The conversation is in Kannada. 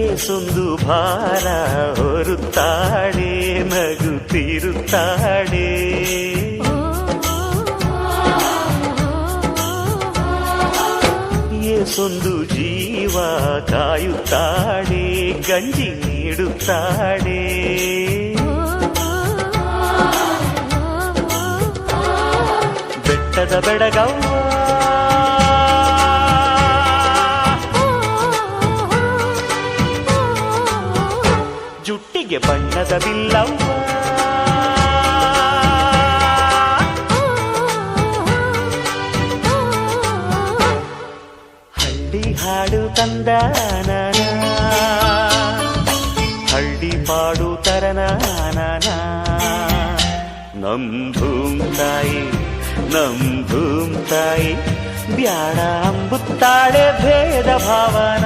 ಏಸೊಂದು ಭಾರ ಹೊರುತ್ತಾಳೆ ನಗುತ್ತಿರುತ್ತಾಳೆ ಏಸೊಂದು ಜೀವ ಕಾಯುತ್ತಾಳೆ ಗಂಜಿ ನೀಡುತ್ತಾಳೆ ಬೆಟ್ಟದ ಬೆಡಗವ್ವ ಜುಟ್ಟಿಗೆ ಬಣ್ಣದ ಬಿಲ್ಲವ್ವ ಹಳ್ಳಿ ಹಾಡು ತಂದಾನ ಹಳ್ಳಿ ಪಾಡು ತರನಾನ ನಮ್ ಭೂಮ್ ತಾಯಿ ನಮ್ ಭೂಮ್ ತಾಯಿ, ಬ್ಯಾಡ ಅಂಬುತ್ತಾಳೆ ಭೇದ ಭಾವನ.